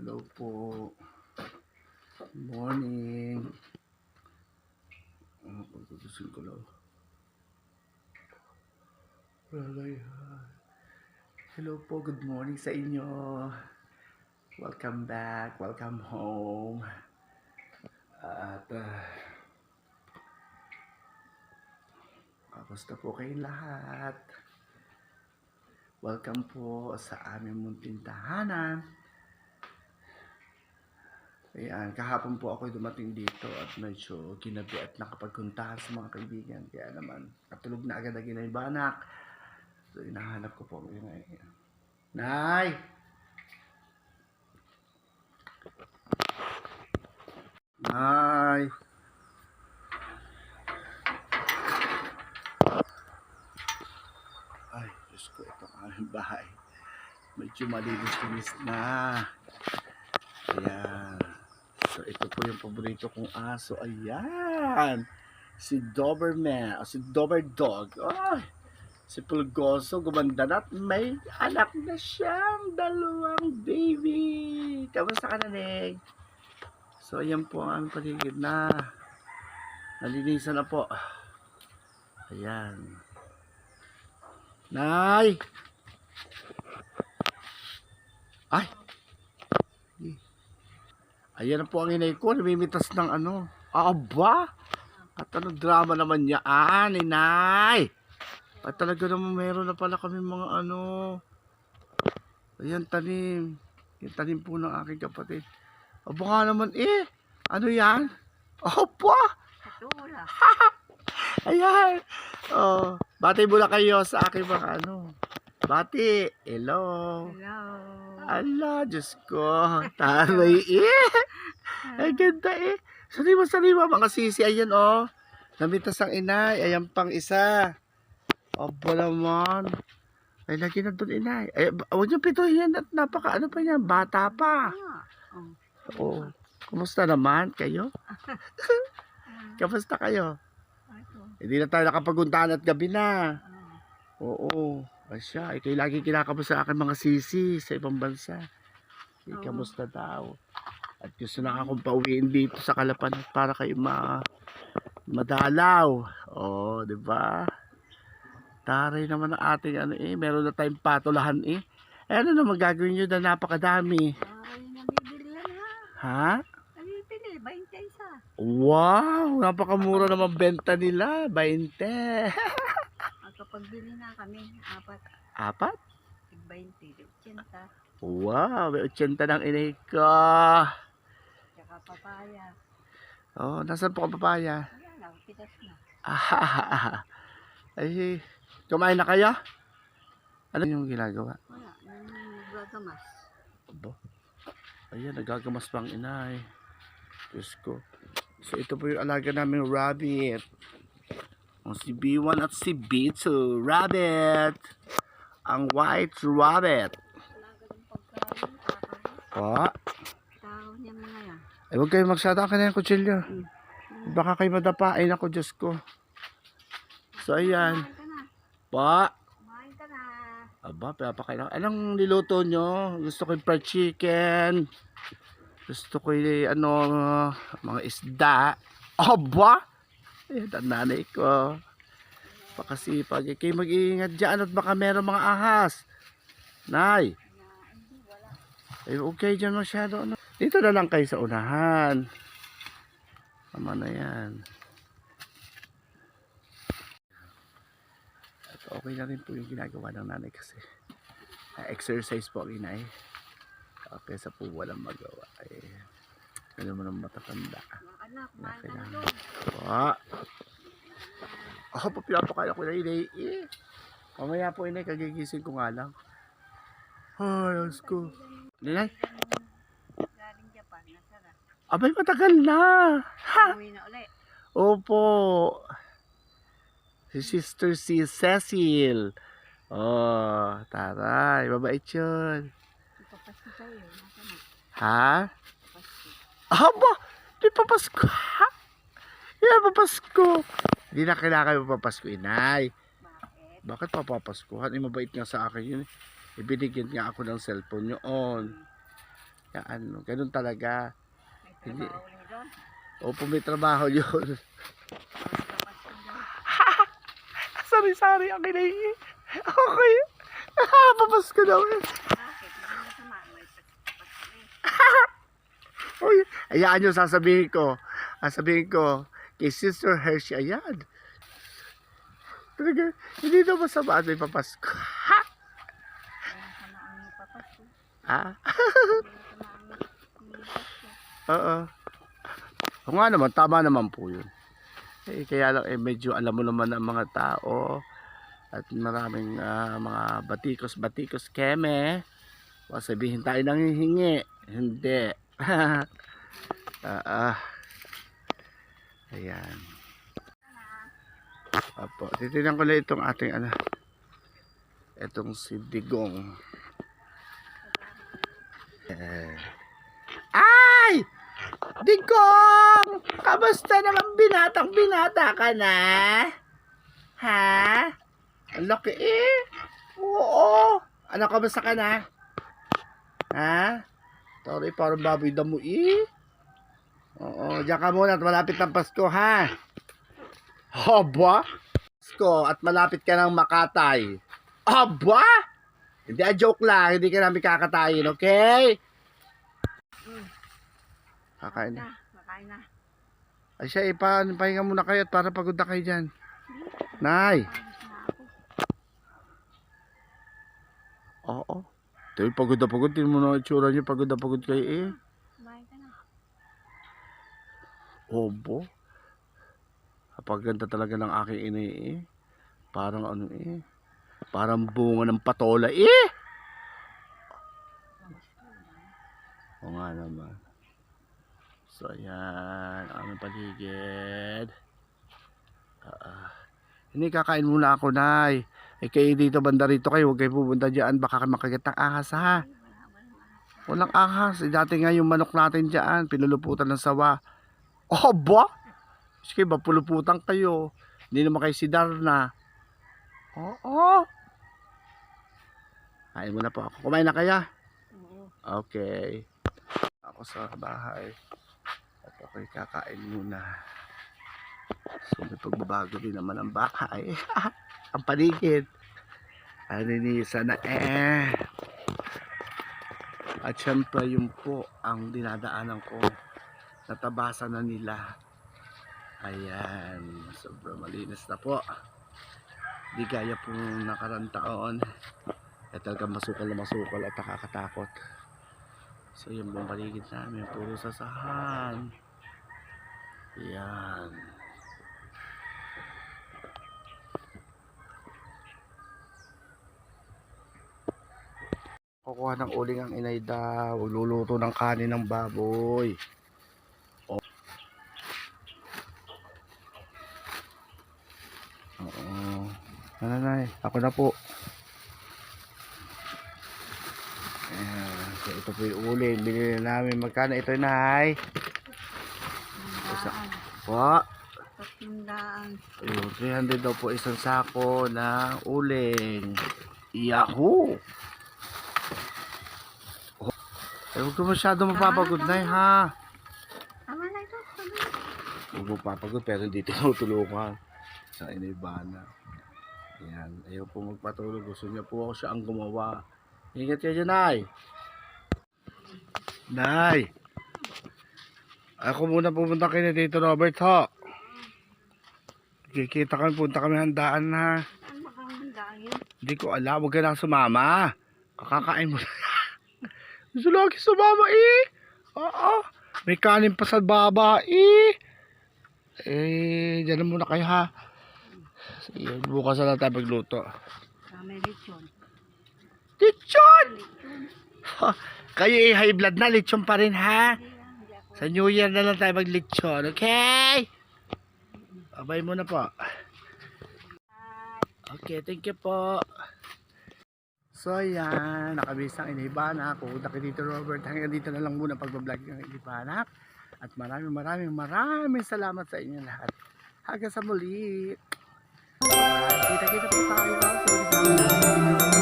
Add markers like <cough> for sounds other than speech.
Hello po. Good morning. Ano po tutusin ko lang? Hello po, good morning sa inyo. Welcome back, welcome home. At uh, kamusta po kayong lahat? Welcome po sa aming munting tahanan. Ayan, kahapon po ako dumating dito at medyo ginabi at nakapagkuntahan sa mga kaibigan. Kaya naman, natulog na agad ang ginaybanak. So, inahanap ko po ang inay. Nay! Nay! Ay, Diyos ko, itong aming bahay. Medyo malinis-linis na. Ayan. So, ito po yung paborito kong aso. Ayan. Si Doberman. O, si Dober Dog. Ay. Si Pulgoso, gumanda na at may anak na siyang dalawang baby. Kamusta ka na, Neg? So, ayan po ang paligid na. Nalinisan na po. Ayan. Nay! Ay! Ayan na po ang inay ko. Namimitas ng ano. Aba! At ano drama naman niya? Ah, ninay! At talaga naman meron na pala kami mga ano. Ayan, tanim. Yung tanim po ng aking kapatid. Aba nga naman eh. Ano yan? Opa! Katula. <laughs> Ayan. Oh, bati muna kayo sa aking mga ano. Bati. Hello. Hello. Ala, Diyos ko. Taray eh. Ay, ganda eh. Saliwa, saliwa. Mga sisi, ayan oh. Namitas ang inay. Ayan pang isa. Aba naman. Ay, lagi na doon inay. Ay, huwag niyo pituhin at napaka, ano pa yan, bata pa. Oh. Oo. Kumusta naman kayo? <laughs> Kamusta kayo? Hindi na tayo nakapaguntahan at gabi na. Ah, Oo. Ay siya, ikaw lagi kinakaba sa akin mga sisi sa ibang bansa. Eh, Oo. kamusta daw? At gusto na akong pauwiin dito sa Kalapan para kayo ma madalaw. Oo, di ba? Taray naman ang ating ano eh, meron na tayong patulahan eh. Eh ano naman gagawin nyo na napakadami? Ay, nabibili lang ha. Ha? Nabibili, 20 isa. Wow, napakamura naman benta nila, 20. Magkapagbili <laughs> na kami, apat, Apat? 20, 80, Wow, may 80 ng inay ko. Papaya. Oh, nasan po ang papaya? Ayan na, pitas na. Ah, <laughs> Ay, kumain na kayo? Ano yung ginagawa? Wala, nang gagamas. Aba. Ayan, nagagamas pang inay. Diyos ko. So, ito po yung alaga namin rabbit. Ang si B1 at si B2. Rabbit! Ang white rabbit. Wala ganun pagkain. Pa. Takaw niya mga yan. Ay, huwag kayo magsada ka na yung kutsilyo. Baka kayo madapain ako, Diyos ko. So, ayan. Pa. Aba, pinapakain ako. Anong niluto nyo? Gusto ko yung fried chicken. Gusto ko yung ano, mga isda. Aba! Ayan, ang nanay ko. Pakasipag. Eh, kayo mag-iingat dyan at baka meron mga ahas. Nay. Eh, okay dyan masyado. Ano? Dito na lang kayo sa unahan. Tama na yan. At okay na rin po yung ginagawa ng nanay kasi. Exercise po ang inay. Okay sa po walang magawa. Eh, ano mo nang matatanda. Anak, na Kailangan. doon. Ah. Ako pa pinapakain ako na inay. Eh. Mamaya po inay, kagigising ko nga lang. Ay, Diyos ko. Inay. Abay matagal na. Ha? Umuwi na ulit. Opo. Si Sister si Cecil. Oh, taray. Mabait yun. Ipapasko? Ha? Aba! Di pa Pasko. Ha? Hindi pa Pasko. Hindi na kailangan mapapasko, inay. Bakit? Bakit papapaskuhan? Eh, mabait nga sa akin yun. Ibinigyan nga ako ng cellphone yun. Yan, ano, ganun talaga. Hindi. Opo, may trabaho yun. <laughs> Sari-sari ang kinahingi. Okay. Papasko daw eh. <laughs> Uy, ayaan nyo, sasabihin ko. Sasabihin ko, kay Sister Hershey, ayan. Talaga, hindi daw masama at may papasko. <laughs> Ha? May masama ang magpapasko. Ha? May masama ang magpapasko. Oo. O nga naman, tama naman po yun. Eh, kaya lang, eh, medyo alam mo naman ang mga tao at maraming ah, mga batikos-batikos keme. O sabihin tayo nang hihingi. Hindi. <laughs> Ah, ah. Ayan. Apo, titignan ko lang itong ating ano. Itong si Digong. Eh. Ay! Digong! Kamusta naman binatang binata ka na? Ha? Ang laki eh. Oo. Ano, kamusta ka na? Ha? Sorry, parang baboy damo eh. Oo, diyan ka muna at malapit ng Pasko, ha? Haba? Pasko at malapit ka ng Makatay. Aba? Hindi, a joke lang. Hindi ka namin kakatayin, okay? Kakain na. Makain na. Ay siya, ipa, pahinga muna kayo at para pagod na kayo dyan. Nay! Oo. Tayo pagod na pagod. Tingnan mo na itsura niyo. Pagod na pagod kayo eh. Kumain ka na. Obo. Kapag ganda talaga ng aking ina eh. Parang ano eh. Parang bunga ng patola eh. Oo nga naman. So ayan. Aming paligid. Ah. Hindi kakain muna ako, Nay. Eh kayo dito banda rito kayo. Huwag kayo pupunta dyan. Baka kayo makagat ng ahas ha. Walang ahas. Eh, dati nga yung manok natin dyan, pinuluputan ng sawa. Oh, ba? Sige ba, puluputan kayo. Hindi naman kayo si Darna. Oo. Kain muna po ako. Kumain na kaya? Okay. Ako sa bahay. At ako'y kakain muna. So may pagbabago din naman ang bahay. <laughs> ang paligid. Aninisa na eh. At syempre yun po ang dinadaanan ko. Natabasa na nila. Ayan. Sobrang malinis na po. Di gaya po nakarang taon. Eh talagang masukal na masukal at nakakatakot. So yung buong paligid namin, puro sasahan. Yan. Kukuha ng uling ang inay daw. Luluto ng kanin ng baboy. O- Oo. Nanay, ako na po. Ayan. So ito po yung uling. Binili namin. Magkano ito, Nay? Po. Tatlong daan. Ayun, 300 daw po isang sako na uling. Yahoo! Oh. Eh, huwag ka masyado mapapagod na ha. Tama na ito. Huwag mo papagod pero hindi tinutulungan. <laughs> Sa inibana. Yan. Ayaw po magpatulog. Gusto niya po ako siya ang gumawa. Ingat kayo, Nay. Nay. Ako muna pumunta kayo na dito, Robert, ho. Kikita kami, punta kami handaan na. Ano? Hindi ko alam, huwag ka na sumama. Kakakain mo na. <laughs> Gusto lagi sumama eh. Oo. May kanin pa sa baba eh. Eh, dyan na muna kayo ha. Sige, bukas na lang tayo magluto. Ah, may lechon. Lechon! Lechon. <laughs> Kayo eh, high blood na, lechon pa rin ha. Hindi lang, hindi ako. Sa New Year na lang tayo maglechon, okay? Abay mo na po. Okay, thank you po. So yan, nakabisang inibana ako. Daki dito Robert, hanggang dito na lang muna pagbablog ng inibana. At maraming maraming maraming salamat sa inyo lahat. Hanggang sa muli. Kita-kita po tayo sa.